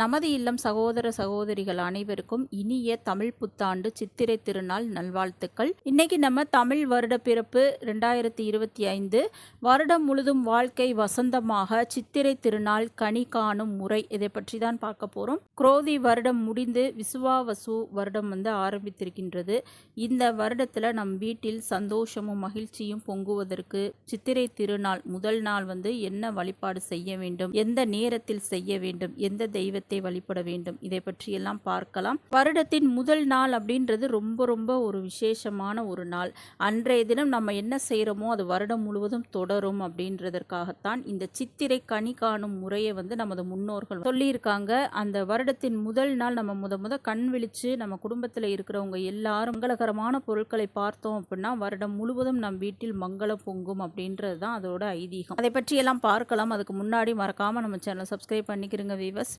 நமது இல்லம் சகோதர சகோதரிகள் அனைவருக்கும் இனிய தமிழ் புத்தாண்டு சித்திரை திருநாள் நல்வாழ்த்துக்கள். இன்னைக்கு நம்ம தமிழ் வருட பிறப்பு ரெண்டாயிரத்தி இருபத்தி ஐந்து. வருடம் முழுதும் வாழ்க்கை வசந்தமாக சித்திரை திருநாள் கனி காணும் முறை இதை பற்றி தான் பார்க்க போகிறோம் குரோதி வருடம் முடிந்து விசுவாவசு வருடம் வந்து ஆரம்பித்திருக்கின்றது. இந்த வருடத்தில் நம் வீட்டில் சந்தோஷமும் மகிழ்ச்சியும் பொங்குவதற்கு சித்திரை திருநாள் முதல் நாள் வந்து என்ன வழிபாடு செய்ய வேண்டும்? எந்த நேரத்தில் செய்ய வேண்டும்? எந்த தெய்வத்தை வழிபட வேண்டும். இதை பற்றியெல்லாம் பார்க்கலாம். வருடத்தின் முதல் நாள் அப்படின்றது ரொம்ப ரொம்ப ஒரு விசேஷமான ஒரு நாள். அன்றைய தினம் நம்ம என்ன செய்கிறோமோ அது வருடம் முழுவதும் தொடரும் அப்படின்றதற்காகத்தான் இந்த சித்திரை கனி காணும் முறையை வந்து நமது முன்னோர்கள் சொல்லியிருக்காங்க. அந்த வருடத்தின் முதல் நாள் நம்ம முத முத கண் விழிச்சு நம்ம குடும்பத்தில் இருக்கிறவங்க எல்லாரும் மங்களகரமான பொருட்களை பார்த்தோம் அப்படின்னா வருடம் முழுவதும் நம் வீட்டில் மங்களம் பொங்கும் அப்படின்றது தான் அதோட ஐதீகம். அதை பற்றியெல்லாம் பார்க்கலாம். அதுக்கு முன்னாடி மறக்காமல் நம்ம சேனல் சப்ஸ்கிரைப் பண்ணிக்கிறோங்க வீவர்ஸ்